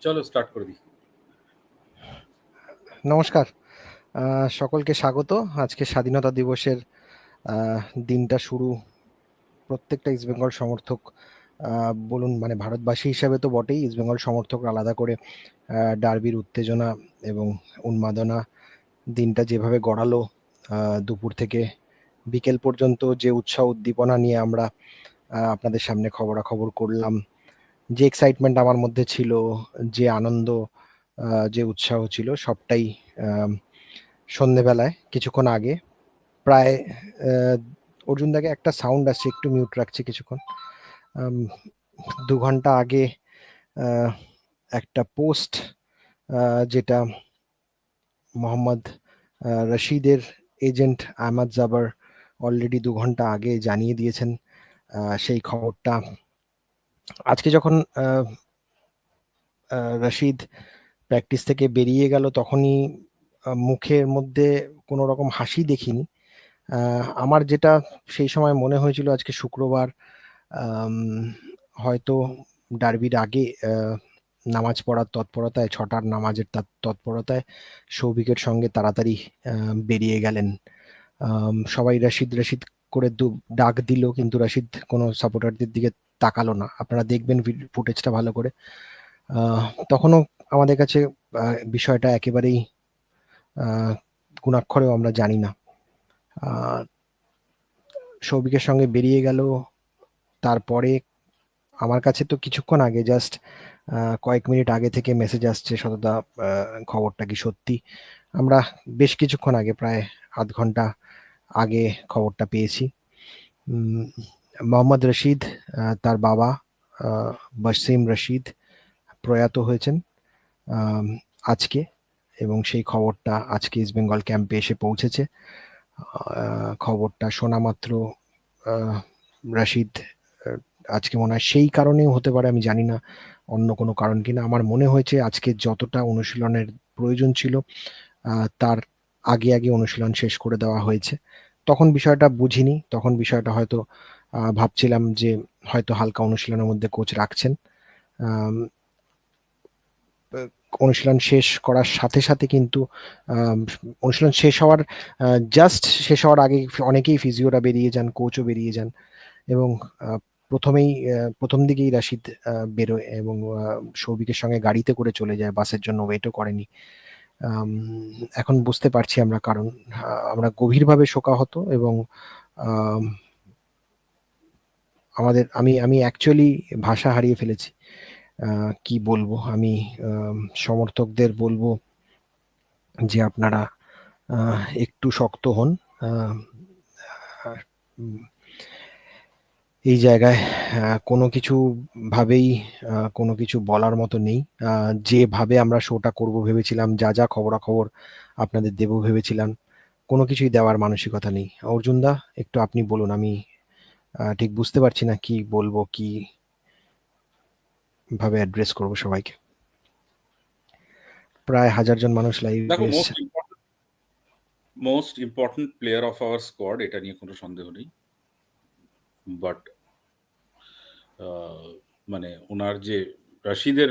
চলো স্টার্ট করে দিই। নমস্কার। সকলকে স্বাগত। আজকে স্বাধীনতা দিবসের দিনটা শুরু প্রত্যেকটা ইস্টবেঙ্গল সমর্থক বলুন মানে ভারতবাসী হিসাবে তো বটেই ইস্টবেঙ্গল সমর্থক আলাদা করে ডার্বির উত্তেজনা এবং উন্মাদনা দিনটা যেভাবে গড়ালো দুপুর থেকে বিকেল পর্যন্ত যে উৎসাহ উদ্দীপনা নিয়ে আমরা আপনাদের সামনে খবরাখবর করলাম যে এক্সাইটমেন্ট আমার মধ্যে ছিল, যে আনন্দ যে উৎসাহ ছিল সবটাই সন্ধেবেলায়, কিছুক্ষণ আগে। প্রায় অর্জুন দাকে একটা সাউন্ড আসছে, একটু মিউট রাখছে কিছুক্ষণ। দু ঘণ্টা আগে একটা পোস্ট যেটা মোহাম্মদ রশিদের এজেন্ট আহমদ জাবার অলরেডি দু ঘণ্টা আগে জানিয়ে দিয়েছেন সেই খবরটা আজকে যখন রশিদ প্র্যাকটিস থেকে বেরিয়ে গেল, তখনই মুখের মধ্যে কোনো রকম হাসি দেখিনি। আমার যেটা সেই সময় মনে হয়েছিল আজকে শুক্রবার হয়তো ডার্বির আগে নামাজ পড়ার তৎপরতায়, ছটার নামাজের তৎপরতায় সৌভিকের সঙ্গে তাড়াতাড়ি বেরিয়ে গেলেন। সবাই রশিদ রশিদ করে দু- ডাক দিল, কিন্তু রশিদ কোনো সাপোর্টারদের দিকে তাকালো না। আপনারা দেখবেন ফুটেজটা ভালো করে। তখনও আমাদের কাছে বিষয়টা একেবারেই গুণাক্ষরেও আমরা জানি না। সৌভিকের সঙ্গে বেরিয়ে গেল। তারপরে আমার কাছে তো কিছুক্ষণ আগে জাস্ট কয়েক মিনিট আগে থেকে মেসেজ আসছে সততা খবরটা কি সত্যি? আমরা বেশ কিছুক্ষণ আগে, প্রায় আধ ঘণ্টা আগে খবরটা পেয়েছি। মোহাম্মদ রশিদ তার বাবা বসিম রশিদ প্রয়াত হয়েছেন আজকে এবং সেই খবরটা আজকে ইস্ট বেঙ্গল ক্যাম্পে এসে পৌঁছেছে। খবরটা শোনা মাত্র রশিদ আজকে মনে হয় সেই কারণেও হতে পারে, আমি জানি না, অন্য কোনো কারণ কিনা। আমার মনে হয়েছে আজকে যতটা অনুশীলনের প্রয়োজন ছিল তার আগে আগে অনুশীলন শেষ করে দেওয়া হয়েছে। তখন বিষয়টা বুঝিনি, তখন বিষয়টা হয়তো ভাবছিলাম যে হয়তো হালকা অনুশীলনের মধ্যে কোচ রাখছেন। অনুশীলন শেষ করার সাথে সাথে কিন্তু অনুশীলন শেষ হওয়ার জাস্ট শেষ হওয়ার আগে অনেকেই ফিজিওরা বেরিয়ে যান কোচও বেরিয়ে যান এবং প্রথমেই প্রথম দিকেই রাশিদ বেরোয় এবং সৌভিকের সঙ্গে গাড়িতে করে চলে যায়, বাসের জন্য ওয়েটও করেনি। এখন বুঝতে পারছি আমরা কারণ আমরা গভীরভাবে শোকাহত এবং আমাদের, আমি আমি অ্যাকচুয়ালি ভাষা হারিয়ে ফেলেছি। কি বলব? আমি সমর্থকদের বলব যে আপনারা একটু শক্ত হন। এই জায়গায় কোনো কিছু ভাবেই কোনো কিছু বলার মতো নেই। যেভাবে আমরা শোটা করব ভেবেছিলাম, যা যা খবরাখবর আপনাদের দেবো ভেবেছিলাম, কোনো কিছুই দেওয়ার মানসিকতা নেই। অর্জুন দা একটু আপনি বলুন, আমি ঠিক বুঝতে পারছি না কি বলব কি ভাবে অ্যাড্রেস করব সবাইকে। প্রায় হাজার জন মানুষ live most important player of our squad এটা নিয়ে কোনো সন্দেহ নেই। বাট মানে ওনার যে রশিদের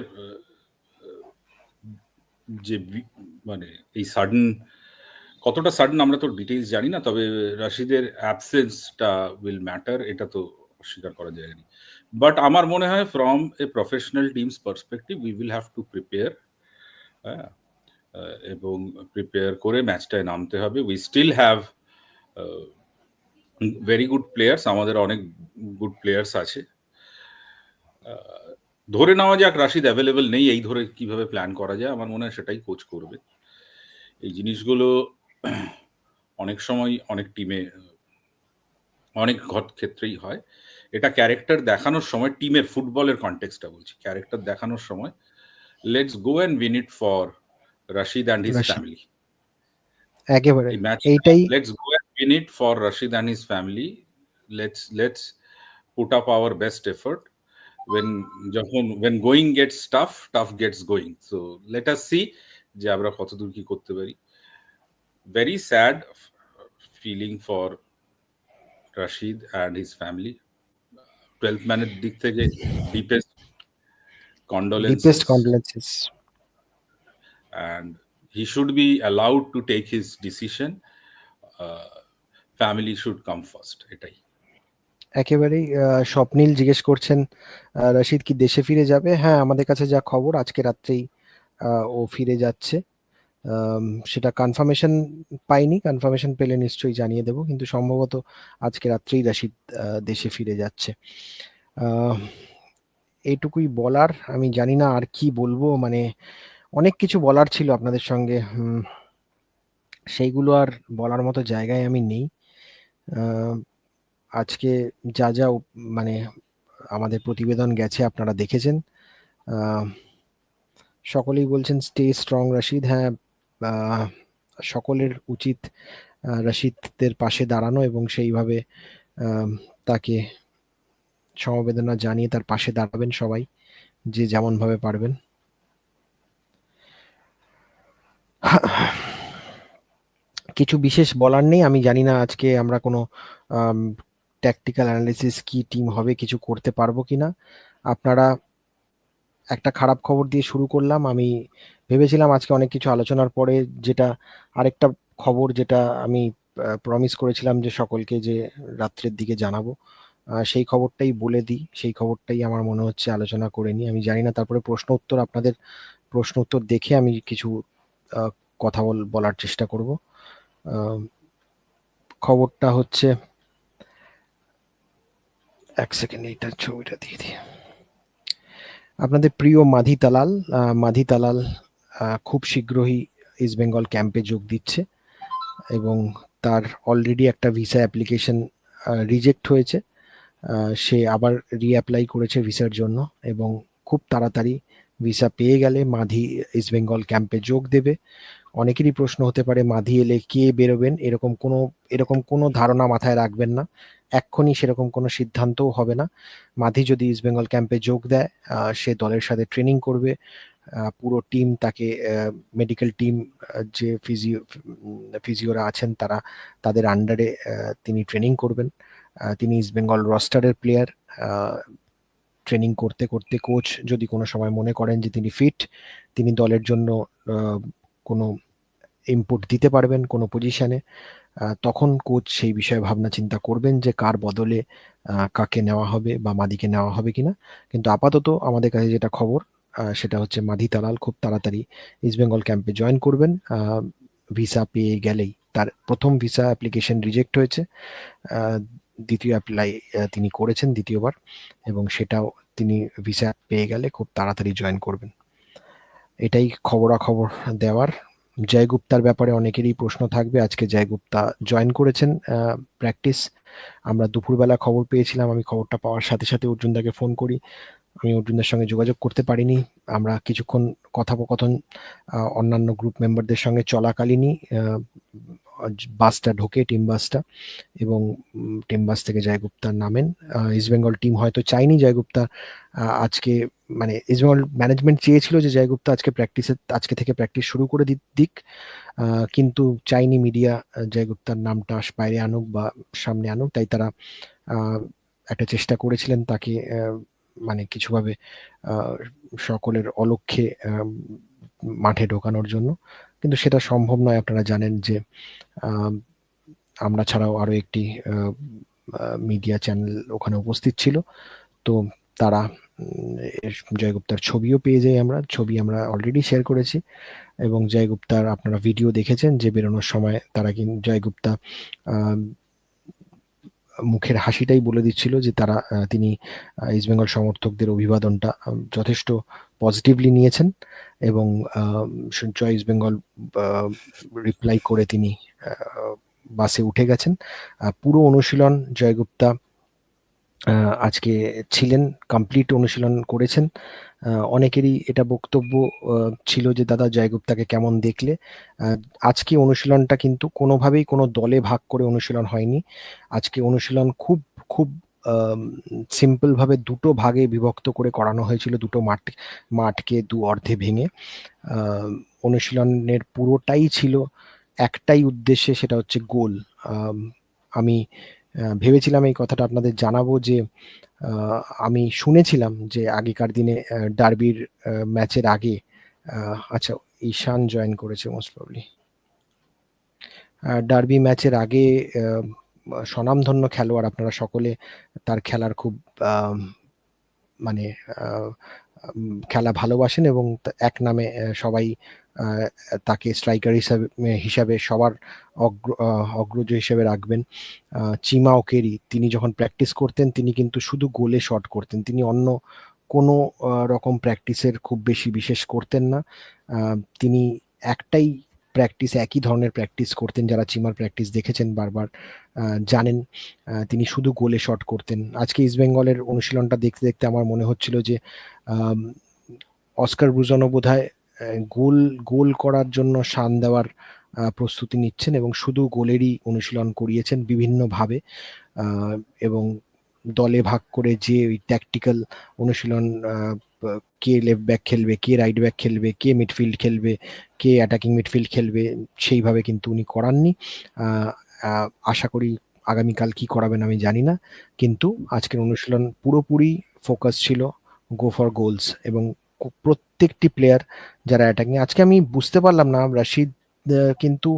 যে মানে এই সাডেন কতটা সাডেন আমরা তো ডিটেইলস জানি না, তবে রাশিদের অ্যাবসেন্সটা উইল ম্যাটার এটা তো অস্বীকার করা যায়নি। বাট আমার মনে হয় from a professional teams perspective we will have to prepare এবং প্রিপেয়ার করে ম্যাচটায় নামতে হবে। We still have very good players আমাদের অনেক গুড প্লেয়ার্স আছে। ধরে নেওয়া যাক রাশিদ অ্যাভেলেবেল নেই, এই ধরে কীভাবে প্ল্যান করা যায়, আমার মনে হয় সেটাই কোচ করবে। এই জিনিসগুলো অনেক সময় অনেক টিমে অনেক ঘট- ক্ষেত্রেই হয় এটা ক্যারেক্টার দেখানোর সময় টিমের ফুটবলের কনটেক্সটা বলছি ক্যারেক্টার দেখানোর সময় let's go and win it for Rashid and his family একেবারে এইটাই let's go and win it for Rashid and his family. Let's let's put up our best effort. When যখন when going gets tough, tough gets going. So let us see যে আমরা কতদূর কি করতে পারি very sad feeling for Rashid and his family. 12th ম্যানের দিক থেকে deepest condolences. Deepest condolences and he should be allowed to take his decision. Uh, family should come first. এটাই একেবারেই স্বপ্নীল জিজ্ঞেস করছেন রশিদ কি দেশে ফিরে যাবে হ্যাঁ আমাদের কাছে যা খবর আজকে রাত্রেই ও ফিরে যাচ্ছে সেটা কনফার্মেশন পাইনি। কনফার্মেশন পেলে নিশ্চয়ই জানিয়ে দেব। কিন্তু সম্ভবত আজকে রাত্রেই রাশিদ দেশে ফিরে যাচ্ছে। এইটুকুই বলার। আমি জানি না আর কি বলব। মানে অনেক কিছু বলার ছিল আপনাদের সঙ্গে। সেইগুলো আর বলার মতো জায়গায় আমি নেই। আজকে যা যা মানে আমাদের প্রতিবেদন গেছে, আপনারা দেখেছেন। সকলেই বলছেন স্টে স্ট্রং রাশিদ। হ্যাঁ সকলের উচিত রশিদদের পাশে দাঁড়ানো এবং সেইভাবে তাকে সমবেদনা জানিয়ে তার পাশে দাঁড়াবেন সবাই, যে যেমনভাবে পারবেন। কিছু বিশেষ বলার নেই, আমি জানি না আজকে আমরা কোনো ট্যাকটিক্যাল অ্যানালিসিস কি টিম হবে, কিছু করতে পারব কিনা। আপনারা একটা খারাপ খবর দিয়ে শুরু করলাম, আমি ভেবেছিলাম আজকে অনেক কিছু আলোচনার পরে যেটা আরেকটা খবর যেটা আমি প্রমিস করেছিলাম যে সকলকে যে রাত্রের দিকে জানাব সেই খবরটাই বলে দিই, সেই খবরটাই আমার মনে হচ্ছে আলোচনা করে নিই। আমি জানি না, তারপরে প্রশ্ন উত্তর আপনাদের, প্রশ্ন উত্তর দেখে আমি কিছু কথা বল, বলার চেষ্টা করব। খবরটা হচ্ছে, এক সেকেন্ড এইটার ছবিটা দিয়ে দিই। আপনাদের প্রিয় মাধি তালাল মাধি তালাল খুব শীঘ্রই ইস্ট বেঙ্গল ক্যাম্পে যোগ দিচ্ছে এবং তার অলরেডি একটা ভিসা অ্যাপ্লিকেশন রিজেক্ট হয়েছে। সে আবার রিঅ্যাপ্লাই করেছে ভিসার জন্য এবং খুব তাড়াতাড়ি ভিসা পেয়ে গেলে মাধি ইস্ট বেঙ্গল ক্যাম্পে যোগ দেবে। অনেকেরই প্রশ্ন হতে পারে, মাধি এলে কে বেরোবেন? এরকম কোনো এরকম কোনো ধারণা মাথায় রাখবেন না। এক্ষুনি সেরকম কোনো সিদ্ধান্তও হবে না। মাধি যদি ইস্ট বেঙ্গল ক্যাম্পে যোগ দেয় সে দলের সাথে ট্রেনিং করবে। পুরো টিম তাকে মেডিকেল টিম যে ফিজিও ফিজিওরা আছেন তারা, তাদের আন্ডারে তিনি ট্রেনিং করবেন। তিনি ইস্ট বেঙ্গল রস্টারের প্লেয়ার ট্রেনিং করতে করতে কোচ যদি কোনো সময় মনে করেন যে তিনি ফিট তিনি দলের জন্য কোনো ইনপুট দিতে পারবেন কোনো পজিশনে তখন কোচ সেই বিষয়ে ভাবনা চিন্তা করবেন যে কার বদলে কাকে নেওয়া হবে বা মাদিকে নেওয়া হবে কিনা। কিন্তু আপাতত আমাদের কাছে যেটা খবর সেটা হচ্ছে মাধি তালাল, খুব তাড়াতাড়ি ইস্ট বেঙ্গল ক্যাম্পে জয়েন করবেন। ভিসা পেয়ে গেলেই তার প্রথম ভিসা অ্যাপ্লিকেশন রিজেক্ট হয়েছে। দ্বিতীয় অ্যাপ্লাই তিনি করেছেন দ্বিতীয়বার এবং সেটাও তিনি ভিসা পেয়ে গেলে খুব তাড়াতাড়ি জয়েন করবেন। এটাই খবরাখবর দেওয়ার। জয় গুপ্তার ব্যাপারে অনেকেরই প্রশ্ন থাকবে। আজকে জয় গুপ্তা জয়েন করেছেন প্র্যাকটিস আমরা দুপুরবেলা খবর পেয়েছিলাম, আমি খবরটা পাওয়ার সাথে সাথে অর্জুনদাকে ফোন করি। আমি অর্জুনদার সঙ্গে যোগাযোগ করতে পারিনি। আমরা কিছুক্ষণ কথোপকথন অন্যান্য গ্রুপ মেম্বারদের সঙ্গে চলাকালীনই বাসটা ঢোকে টিম বাসটা এবং টিম বাস থেকে জয়গুপ্তা নামেন। ইস্ট বেঙ্গল টিম হয়তো চাইনি জয়গুপ্তা আজকে মানে ইস্ট বেঙ্গল ম্যানেজমেন্ট চেয়েছিল যে জয়গুপ্তা আজকে প্র্যাকটিসে আজকে থেকে প্র্যাকটিস শুরু করে দিক। কিন্তু চাইনি মিডিয়া জয়গুপ্তার নামটা বাইরে আনুক বা সামনে আনুক। তাই তারা একটা চেষ্টা করেছিলেন তাকে মানে কিছুভাবে সকলের অলক্ষ্যে মাঠে ঢোকানোর জন্য। কিন্তু সেটা সম্ভব নয়, আপনারা জানেন যে আমরা ছাড়াও আরও একটি মিডিয়া চ্যানেল ওখানে উপস্থিত ছিল। তো তারা জয়গুপ্তার ছবিও পেয়ে যাই আমরা। ছবি আমরা অলরেডি শেয়ার করেছি। এবং জয়গুপ্তার আপনারা ভিডিও দেখেছেন যে বেরোনোর সময় তারা কিন্তু জয়গুপ্তা মুখের হাসিটাই বলে দিচ্ছিল যে তারা তিনি ইস্টবেঙ্গল সমর্থকদের অভিবাদনটা যথেষ্ট পজিটিভলি নিয়েছেন এবং আহ, জয় ইস্ট বেঙ্গল রিপ্লাই করে তিনি বাসে উঠে গেছেন। পুরো অনুশীলন জয়গুপ্তা আজকে ছিলেন কমপ্লিট অনুশীলন করেছেন। অনেকেরই এটা বক্তব্য ছিল যে, দাদা জয়গুপ্তাকে কেমন দেখলে? আজকে অনুশীলনটা কিন্তু কোনোভাবেই কোনো দলে ভাগ করে অনুশীলন হয়নি। আজকে অনুশীলন খুব খুব সিম্পল ভাবে দুটো ভাগে বিভক্ত করে করানো হয়েছিল, দুটো মাঠ, মাঠকে দু অর্ধে ভেঙে। অনুশীলনের পুরোটাই ছিল একটাই উদ্দেশ্যে, সেটা হচ্ছে গোল। আমি ভেবেছিলাম এই কথাটা আপনাদের জানাব যে আমি শুনেছিলাম যে আগেকার দিনে ডার্বির ম্যাচের আগে আচ্ছা ঈশান জয়েন করেছে মোস্ট প্রবলি ডার্বি ম্যাচের আগে স্বনামধন্য খেলোয়াড় আপনারা সকলে, তার খেলার খুব মানে খেলা ভালোবাসেন এবং এক নামে সবাই তাকে স্ট্রাইকার হিসাবে হিসাবে সবার অগ্র অগ্রজ হিসেবে রাখবেন। চিমা ওকেরি তিনি যখন প্র্যাকটিস করতেন তিনি কিন্তু শুধু গোলে শট করতেন। তিনি অন্য কোনো রকম প্র্যাকটিসের খুব বেশি বিশেষ করতেন না। তিনি একটাই প্র্যাকটিস একই ধরনের প্র্যাকটিস করতেন যারা চিমার প্র্যাকটিস দেখেছেন বারবার। জানেন তিনি শুধু গোলে শট করতেন। আজকে ইস্ট বেঙ্গলের অনুশীলনটা দেখতে দেখতে আমার মনে হচ্ছিল যে অস্কার ব্রুজনও বোধহয় আহ, গোল গোল করার জন্য শান দেওয়ার প্রস্তুতি নিচ্ছেন এবং শুধু গোলেরই অনুশীলন করিয়েছেন বিভিন্নভাবে এবং দলে ভাগ করে যে ওই ট্যাকটিক্যাল অনুশীলন কে লেফট ব্যাক খেলবে, কে রাইট ব্যাক খেলবে, কে মিডফিল্ড খেলবে, কে অ্যাটাকিং মিডফিল্ড খেলবে, সেইভাবে কিন্তু উনি করাননি। আশা করি আগামীকাল কি করাবেন আমি জানি না, কিন্তু আজকের অনুশীলন পুরোপুরি ফোকাস ছিল গো ফর গোলস এবং প্রত্যেকটি প্লেয়ার যারা অ্যাটাকিং আজকে আমি বুঝতে পারলাম না রাশিদ কিন্তু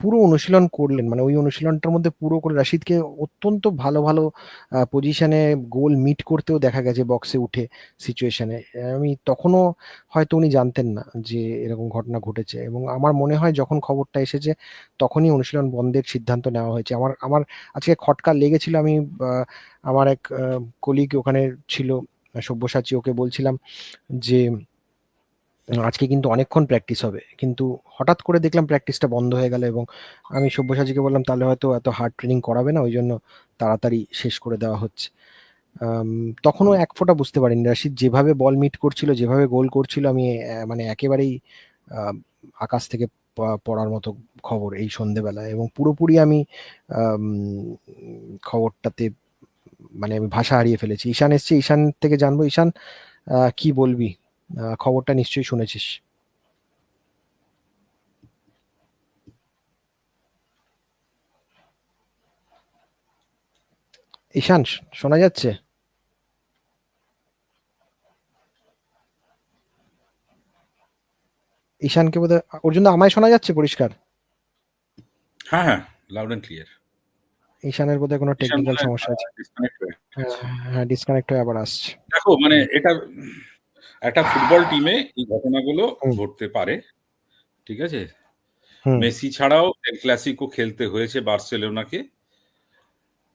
পুরো অনুশীলন করলেন। মানে ওই অনুশীলনটার মধ্যে পুরো করে রাশিদকে অত্যন্ত ভালো ভালো পজিশনে গোল মিট করতেও দেখা গেছে বক্সে উঠে সিচুয়েশনে আমি তখনও হয়তো উনি জানতেন না যে এরকম ঘটনা ঘটেছে। এবং আমার মনে হয় যখন খবরটা এসেছে, তখনই অনুশীলন বন্ধের সিদ্ধান্ত নেওয়া হয়েছে। আমার আমার আজকে খটকা লেগেছিল। আমি আমার এক কলিগ ওখানে ছিল সব্যসাচী ওকে বলছিলাম যে, আজকে কিন্তু অনেকক্ষণ প্র্যাকটিস হবে। কিন্তু হঠাৎ করে দেখলাম প্র্যাকটিসটা বন্ধ হয়ে গেল এবং আমি সব্যসাচীকে বললাম, তাহলে হয়তো এত হার্ড ট্রেনিং করাবে না ওই জন্য তাড়াতাড়ি শেষ করে দেওয়া হচ্ছে। তখনও এক ফোঁটা বুঝতে পারিনি রাশিদ। যেভাবে বল মিট করছিল, যেভাবে গোল করছিল, আমি মানে একেবারেই আকাশ থেকে পড়ার মতো খবর এই সন্ধেবেলায়। এবং পুরোপুরি আমি খবরটাতে মানে আমি ভাষা হারিয়ে ফেলেছি। ঈশান এসছে, ঈশান থেকে জানব। ঈশান কি বলবি? খবরটা নিশ্চয়ই শুনেছিস। ঈশান, শোনা যাচ্ছে? ঈশানকে বোধহয় ওর জন্য আমায় শোনা যাচ্ছে পরিষ্কার? হ্যাঁ হ্যাঁ লাউড অ্যান্ড ক্লিয়ার ঈশানের বোধহয় কোনো টেকনিক্যাল সমস্যা আছে। হ্যাঁ হ্যাঁ ডিসকানেক্ট হয়ে আবার আসছে। দেখো মানে এটা একটা ফুটবল টিমে এই ঘটনাগুলো ঘটতে পারে ঠিক আছে? মেসি ছাড়াও এল ক্লাসিকো খেলতে হয়েছে বার্সেলোনাকে।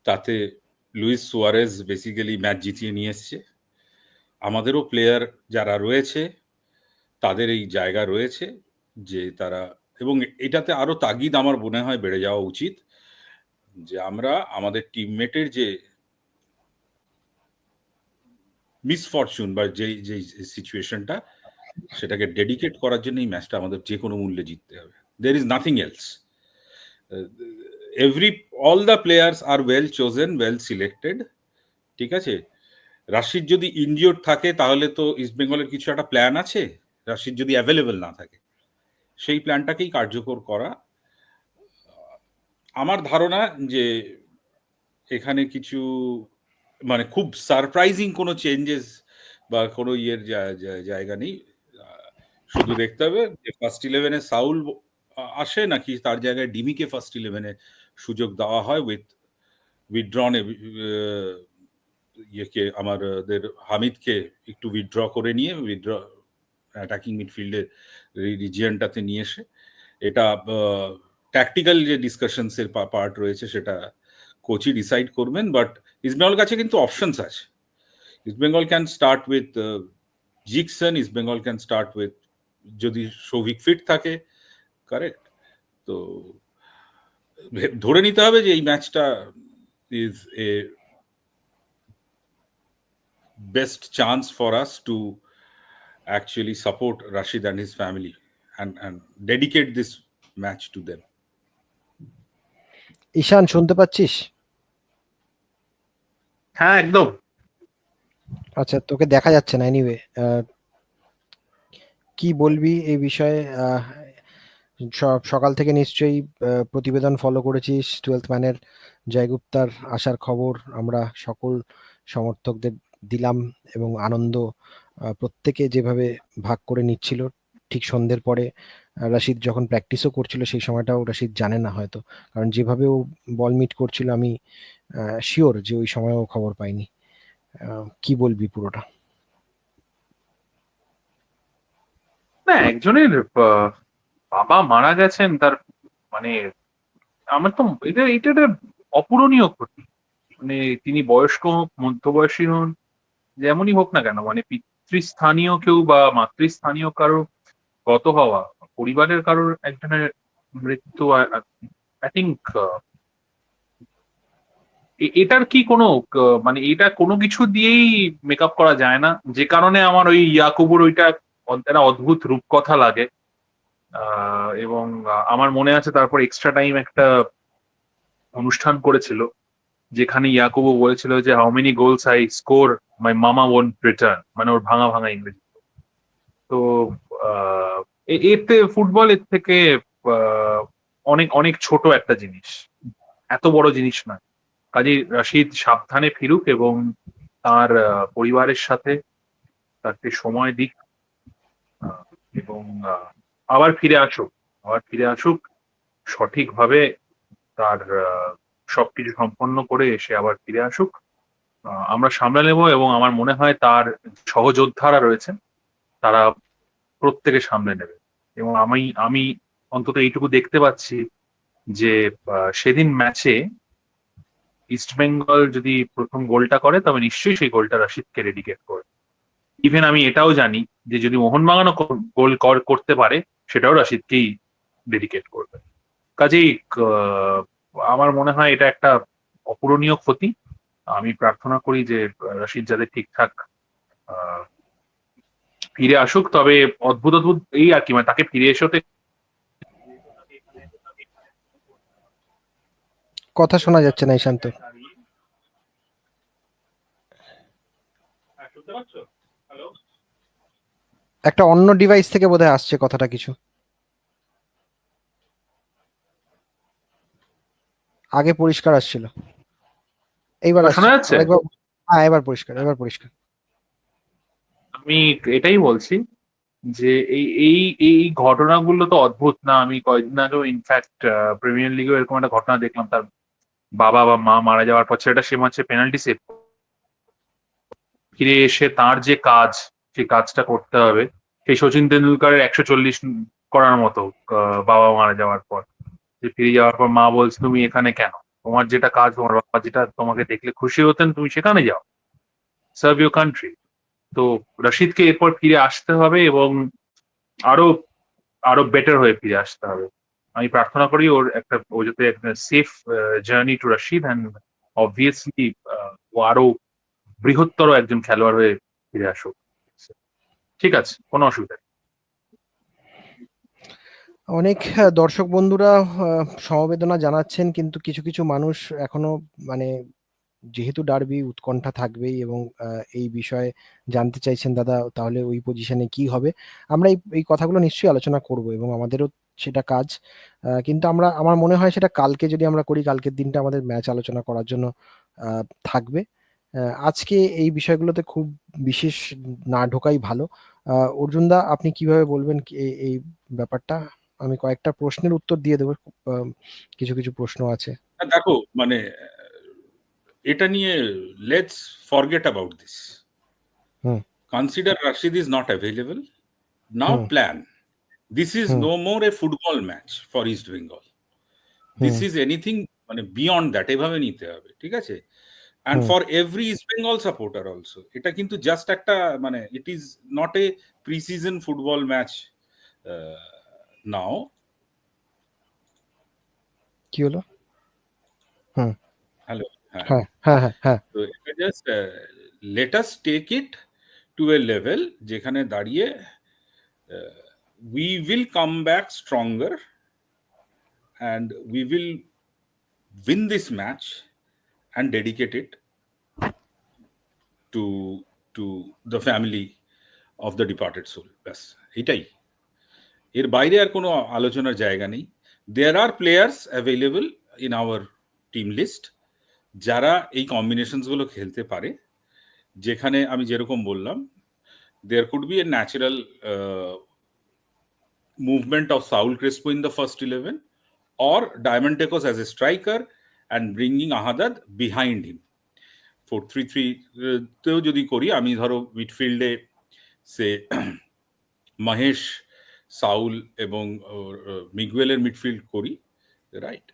তাতে লুইস সুয়ারেজ বেসিক্যালি ম্যাচ জিতিয়ে নিয়ে এসছে। আমাদেরও প্লেয়ার যারা রয়েছে তাদের এই জায়গা রয়েছে যে তারা এবং এটাতে আরও তাগিদ আমার মনে হয় বেড়ে যাওয়া উচিত। যে আমরা আমাদের টিমমেটের যে মিসফরচুন বা যেই যেই সিচুয়েশনটা সেটাকে ডেডিকেট করার জন্য এই ম্যাচটা আমাদের যে কোনো মূল্যে জিততে হবে। There is nothing else every all the players are well chosen well selected ঠিক আছে? রাশিদ যদি ইনজিওর থাকে, তাহলে তো ইস্ট বেঙ্গলের কিছু একটা প্ল্যান আছে? রাশিদ যদি অ্যাভেলেবেল না থাকে, সেই প্ল্যানটাকেই কার্যকর করা আমার ধারণা যে এখানে কিছু মানে খুব সারপ্রাইজিং কোনো চেঞ্জেস বা কোনো ইয়ের জায়গা নেই। শুধু দেখতে হবে যে ফার্স্ট ইলেভেনে সাউল আসে নাকি তার জায়গায় ডিমিকে ফার্স্ট ইলেভেনে সুযোগ দেওয়া হয় উইথ উইথড্রন ইয়েকে, আমাদের হামিদকে একটু উইথড্র করে নিয়ে উইথড্র অ্যাটাকিং মিডফিল্ডের রিজিয়নটাতে নিয়ে এসে। এটা ট্যাকটিক্যাল যে ডিসকাশনসের পার্ট রয়েছে সেটা কোচই ডিসাইড করবেন বাট ইস্টবেঙ্গল কাছে কিন্তু অপশনস আছে East Bengal can start with Jeakson East Bengal can start with যদি সৌভিক ফিট থাকে কারেক্ট তো ভে- ধরে নিতে হবে যে এই ম্যাচটা is a best chance for us to actually support Rashid and his family and, and dedicate this match to them. Ishan শুনতে পাচ্ছিস? হ্যাঁ একদম। আচ্ছা তোকে দেখা যাচ্ছে না এনিওয়ে কি বলবি এই বিষয়ে? আহ, স- সকাল থেকে নিশ্চয়ই প্রতিবেদন ফলো করেছিস টুয়েলথ ম্যানের জয়গুপ্তার আসার খবর। আমরা সকল সমর্থকদের দিলাম এবং আনন্দ প্রত্যেকে যেভাবে ভাগ করে নিচ্ছিল ঠিক সন্ধ্যের পরে রাশিদ যখন প্র্যাকটিসও করছিল সেই সময়টাও রাশিদ জানে না হয়তো। কারণ যেভাবে ও বল মিট করছিল, আমি শিওর যে ওই সময়ও খবর পাইনি। কি বলবি পুরোটা? না, একজনের বাবা মারা গেছেন, তার মানে আমার তো এটা এটা অপূরণীয় ক্ষতি মানে তিনি বয়স্ক হোক মধ্যবয়সী হন, যেমনই হোক না কেন মানে পিতৃস্থানীয় কেউ বা মাতৃস্থানীয় কারও গত হওয়া পরিবারের কারোর একজনের মৃত্যু আই থিঙ্ক এটার কি কোনো মানে এটা কোনো কিছু দিয়েই মেকআপ করা যায় না। যে কারণে আমার ওই ইয়াকুবুর ওইটা একটা অদ্ভুত রূপকথা লাগে। এবং আমার মনে আছে তারপর এক্সট্রা টাইম একটা অনুষ্ঠান করেছিল যেখানে ইয়াকুবু বলেছিল যে how many goals I score my mama own return মানে ওর ভাঙা ভাঙা ইংরেজি। তো আহ, এতে ফুটবল এর থেকে অনেক অনেক ছোট একটা জিনিস। এত বড় জিনিস না কাজী রাশিদ সাবধানে ফিরুক এবং তার পরিবারের সাথে তাকে সময় দিক এবং আবার ফিরে আসুক। আবার ফিরে আসুক, সঠিকভাবে তার সবকিছু সম্পন্ন করে এসে আবার ফিরে আসুক। আমরা সামলে নেব এবং আমার মনে হয় তার সহযোদ্ধারা রয়েছেন, তারা প্রত্যেকে সামলে নেবে। এবং আমি আমি অন্তত এইটুকু দেখতে পাচ্ছি যে সেদিন ম্যাচে ইস্ট বেঙ্গল যদি প্রথম গোলটা করে, তবে নিশ্চয়ই সেই গোলটা রাশিদকে ডেডিকেট করে। ইভেন আমি এটাও জানি যে, যদি মোহনবাগানও গোল করতে পারে, সেটাও রাশিদকেই ডেডিকেট করবে। কাজেই আমার মনে হয় এটা একটা অপূরণীয় ক্ষতি। আমি প্রার্থনা করি যে রাশিদ যাদের ঠিকঠাক ফিরে আসুক তবে অদ্ভুত অদ্ভুত এই আর কি মানে তাকে ফিরে এসেও তো কথা শোনা যাচ্ছে না ঈশান্ত শুনতে পাচ্ছ হ্যালো একটা অন্য ডিভাইস থেকে বোধহয় আসছে কথাটা কিছু আগে পরিষ্কার আসছিল এইবার। শোনা যাচ্ছে? হ্যাঁ এবার পরিষ্কার এবার পরিষ্কার আমি এটাই বলছি যে এই এই এই ঘটনাগুলো তো অদ্ভুত না। আমি কয়েকদিন আগেও ইনফ্যাক্ট প্রিমিয়ার লিগেও এরকম একটা ঘটনা দেখলাম। তার বাবা বা মা মারা যাওয়ার পর ছেলেটা সে মাঝে পেনাল্টি সেভ ফিরে এসে তার যে কাজ সেই কাজটা করতে হবে, সেই সচিন তেন্ডুলকারের একশো চল্লিশ করার মতো বাবা মারা যাওয়ার পর। যে ফিরে যাওয়ার পর মা বলছে, তুমি এখানে কেন? তোমার যেটা কাজ, তোমার বাবা যেটা তোমাকে দেখলে খুশি হতেন, তুমি সেখানে যাও। সার্ভ ইউর কান্ট্রি তো রশিদকে এরপর ফিরে আসতে হবে এবং আরও আরও বেটার হয়ে ফিরে আসতে হবে। আমি প্রার্থনা করি ওর একটা, ও যাতে একটা safe journey to Rashid and obviously ও আরও বৃহত্তর একজন খেলোয়াড় হয়ে ফিরে আসুক। ঠিক আছে, কোনো অসুবিধা নেই। অনেক দর্শক বন্ধুরা সমবেদনা জানাচ্ছেন, কিন্তু কিছু কিছু মানুষ এখনও মানে যেহেতু ডার্বি উৎকণ্ঠা থাকবেই এবং এই বিষয়ে জানতে চাইছেন দাদা, তাহলে ওই পজিশনে কি হবে? আমরা এই কথাগুলো নিশ্চয়ই আলোচনা করব এবং আমাদেরও সেটা কাজ। কিন্তু আমরা, আমার মনে হয় সেটা কালকে যদি আমরা করি, কালকের দিনটা আমাদের ম্যাচ আলোচনা করার জন্য থাকবে। আজকে এই বিষয়গুলোতে খুব বিশেষ না ঢোকাই ভালো। অর্জুনদা আপনি কীভাবে বলবেন এই ব্যাপারটা? আমি কয়েকটা প্রশ্নের উত্তর দিয়ে দেবো। কিছু কিছু প্রশ্ন আছে। দেখো মানে এটা নিয়ে let's forget about this. Consider Rashid is not available now. Plan this is. No more a football match for East Bengal this. Is anything মানে বিয়ন্ড দ্যাট এভাবে নিতে হবে ঠিক আছে and. For every East Bengal supporter also এটা কিন্তু just একটা মানে it is not a pre season football match now কি হলো হ্যালো হ্যাঁ হ্যাঁ হ্যাঁ হ্যাঁ হ্যাঁ তো এটা just let us take it to a level যেখানে দাঁড়িয়ে we will come back stronger and we will win this match and dedicate it to to the family of the departed soul ব্যাস এটাই। এর বাইরে আর কোনো আলোচনার জায়গা নেই। There are players available in our team list যারা এই কম্বিনেশনসগুলো খেলতে পারে, যেখানে আমি যেরকম বললাম there could be a natural movement of Saul Crespo in the first 11 or Diamond Tecos as a striker and bringing Ahadad behind him. 4-3-3 তেও যদি করি, আমি ধরো মিডফিল্ডে সে মহেশ সাউল এবং মিগুয়েলের মিডফিল্ড করি রাইট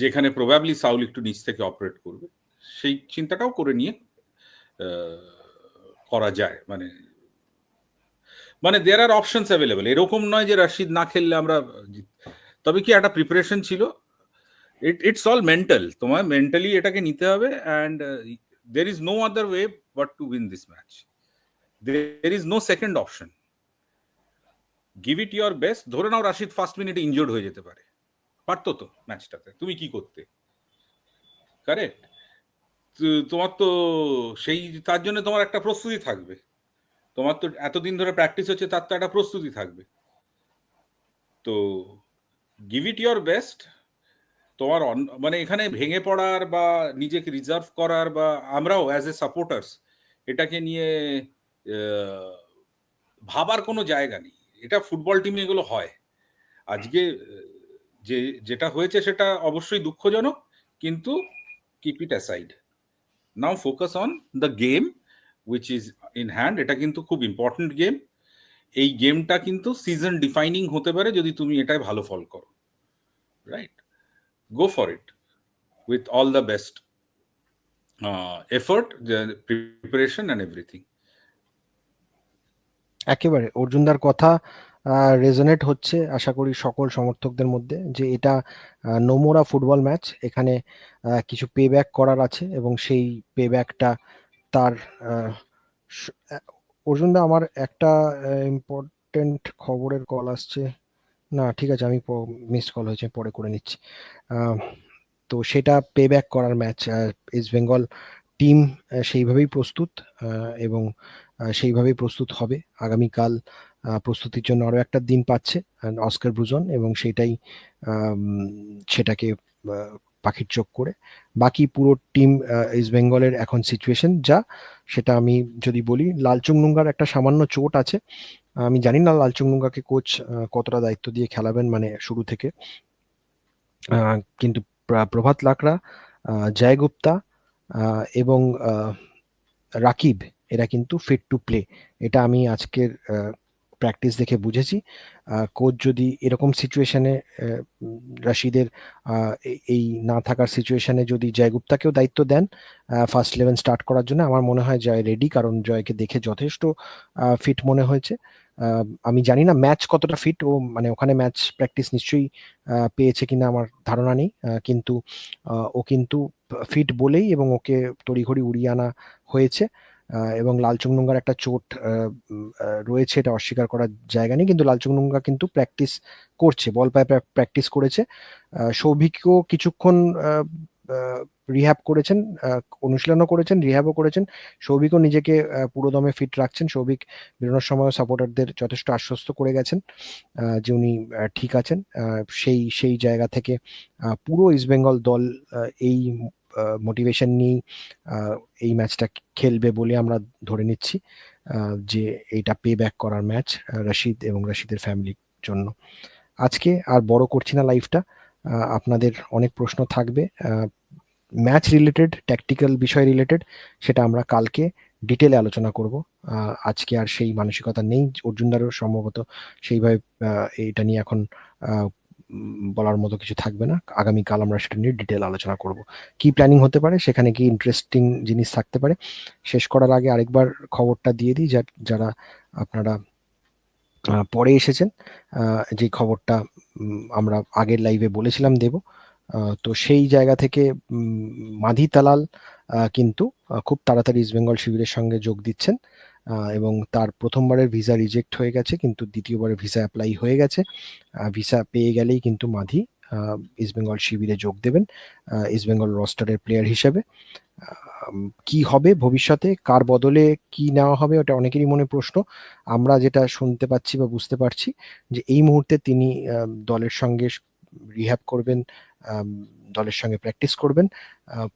যেখানে প্রবাবলি সাউল একটু নিচ থেকে অপারেট করবে, সেই চিন্তাটাও করে নিয়ে করা যায়। মানে মানে দেয়ার আর অপশনস অ্যাভেলেবেল এরকম নয় যে রাশিদ না খেললে আমরা তবে কি একটা প্রিপারেশন ছিল? ইট ইটস অল মেন্টাল তোমার মেন্টালি এটাকে নিতে হবে and there is no other way but to win this match there is no second option give it your best ধরে নাও রাশিদ ফার্স্ট মিনিটে ইনজোর্ড হয়ে যেতে পারে। পারতো তো ম্যাচটাতে তুমি কি করতে? কারেক্ট তোমার তো সেই, তার জন্য তোমার একটা প্রস্তুতি থাকবে। তোমার তো এতদিন ধরে প্র্যাকটিস হচ্ছে, তার তো একটা প্রস্তুতি থাকবে। তো গিভ ইট ইয়োর বেস্ট তোমার মানে এখানে ভেঙে পড়ার বা নিজেকে রিজার্ভ করার বা আমরাও অ্যাজ এ সাপোর্টার্স এটাকে নিয়ে ভাবার কোনো জায়গা নেই। এটা ফুটবল টিমে এগুলো হয়। আজকে যে, যেটা হয়েছে সেটা অবশ্যই দুঃখজনক, কিন্তু keep it aside now focus on the game which is in hand এটা কিন্তু খুব ইম্পর্টেন্ট গেম এই গেমটা কিন্তু সিজন ডিফাইনিং হতে পারে যদি তুমি এটাই ভালো ফল করো right go for it with all the best effort preparation and everything একেবারে, অর্জুনদার কথা রেজনেট হচ্ছে আশা করি সকল সমর্থকদের মধ্যে যে এটা নোমোরা ফুটবল ম্যাচ এখানে কিছু পে ব্যাক করার আছে এবং সেই পে ব্যাকটা তার অর্জুনদা আমার একটা ইম্পর্টেন্ট খবরের কল আসছে। না, ঠিক আছে, আমি মিস কল হয়েছে, পরে করে নিচ্ছি। তো সেটা পে ব্যাক করার ম্যাচ ইস্ট বেঙ্গল টিম সেইভাবেই প্রস্তুত এবং সেইভাবেই প্রস্তুত হবে। আগামীকাল প্রস্তুতির জন্য আরও একটা দিন পাচ্ছে অস্কার ব্রুজন এবং সেটাই সেটাকে পাখির চোখ করে। বাকি পুরো টিম ইস্ট বেঙ্গলের এখন সিচুয়েশন যা, সেটা আমি যদি বলি, লালচুং নুঙ্গার একটা সামান্য চোট আছে। আমি জানি না লালচুং নুঙ্গাকে কোচ কতটা দায়িত্ব দিয়ে খেলাবেন মানে শুরু থেকে। কিন্তু প্রভাত লাকড়া জয় গুপ্তা এবং রাকিব, এরা কিন্তু ফিট টু প্লে এটা আমি আজকের প্র্যাকটিস দেখে বুঝেছি। কোচ যদি এরকম সিচুয়েশনে রাশিদের এই না থাকার সিচুয়েশনে যদি জয়গুপ্তাকেও দায়িত্ব দেন ফার্স্ট ইলেভেন স্টার্ট করার জন্য, আমার মনে হয় জয় রেডি কারণ জয়কে দেখে যথেষ্ট ফিট মনে হয়েছে। আমি জানি না ম্যাচ কতটা ফিট ও মানে ওখানে ম্যাচ প্র্যাকটিস নিশ্চয়ই পেয়েছে কিনা আমার ধারণা নেই কিন্তু ও কিন্তু ফিট বলেই এবং ওকে তড়িঘড়ি উড়িয়ে আনা হয়েছে। এবং লালচুংনুঙ্গার একটা চোট রয়েছে, এটা অস্বীকার করার জায়গা নেই, কিন্তু লালচুংনুঙ্গা কিন্তু প্র্যাকটিস করছে বল পায়ে প্র্যাকটিস করেছে। সৌভিকও কিছুক্ষণ রিহ্যাব করেছেন অনুশীলনও করেছেন রিহ্যাবও করেছেন। সৌভিকও নিজেকে পুরোদমে ফিট রাখছেন। সৌভিক বেরোনোর সময় সাপোর্টারদের যথেষ্ট আশ্বস্ত করে গেছেন যে উনি ঠিক আছেন। সেই সেই জায়গা থেকে পুরো ইস্টবেঙ্গল দল এই মোটিভেশন নিয়েই এই ম্যাচটা খেলবে বলে আমরা ধরে নিচ্ছি যে এইটা পে ব্যাক করার ম্যাচ রশিদ এবং রশিদের ফ্যামিলির জন্য। আজকে আর বড় করছি না লাইফটা আপনাদের অনেক প্রশ্ন থাকবে। ম্যাচ রিলেটেড ট্যাকটিক্যাল বিষয় রিলেটেড সেটা আমরা কালকে ডিটেলে আলোচনা করব। আজকে আর সেই মানসিকতা নেই। অর্জুনদারও সম্ভবত সেইভাবে এটা নিয়ে এখন বলার মতো কিছু থাকবে না। আগামীকাল আমরা সেটা নিয়ে ডিটেল আলোচনা করব। কি প্ল্যানিং হতে পারে, সেখানে কি ইন্টারেস্টিং জিনিস থাকতে পারে, শেষ করার আগে আরেকবার খবরটা দিয়ে দিই, যারা আপনারা পরে এসেছেন যে খবরটা আমরা আগের লাইভে বলেছিলাম দেব। তো সেই জায়গা থেকে মাধি তালাল কিন্তু খুব তাড়াতাড়ি ইস্টবেঙ্গল শিবিরের সঙ্গে যোগ দিচ্ছেন। এবং তার প্রথমবারের ভিসা রিজেক্ট হয়ে গেছে কিন্তু দ্বিতীয়বারের ভিসা অ্যাপ্লাই হয়ে গেছে। ভিসা পেয়ে গেলেই কিন্তু মাধি আহ, ইস্টবেঙ্গল শিবিরে যোগ দেবেন আহ, ইস্টবেঙ্গল রস্টারের প্লেয়ার হিসেবে। কি হবে ভবিষ্যতে কার বদলে কি নেওয়া হবে ওটা অনেকেরই মনে প্রশ্ন। আমরা যেটা শুনতে পাচ্ছি বা বুঝতে পারছি যে এই মুহূর্তে তিনি দলের সঙ্গে রিহ্যাব করবেন দলের সঙ্গে প্র্যাকটিস করবেন।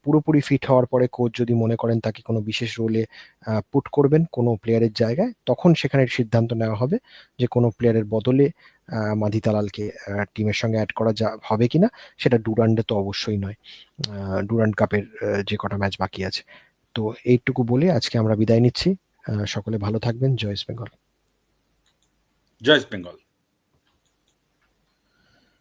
পুরোপুরি ফিট হওয়ার পরে কোচ যদি মনে করেন তাকে কোনো বিশেষ রোলে পুট করবেন কোনো প্লেয়ারের জায়গায়, তখন সেখানে সিদ্ধান্ত নেওয়া হবে যে কোনো প্লেয়ারের বদলে মাধি তালালকে টিমের সঙ্গে অ্যাড করা যা, হবে কিনা, সেটা ডুরান্ডে তো অবশ্যই নয়। ডুরান্ড কাপের যে কটা ম্যাচ বাকি আছে। তো এইটুকু বলে আজকে আমরা বিদায় নিচ্ছি। সকলে ভালো থাকবেন। জয় ইস্ট বেঙ্গল। জয় ইস্ট বেঙ্গল।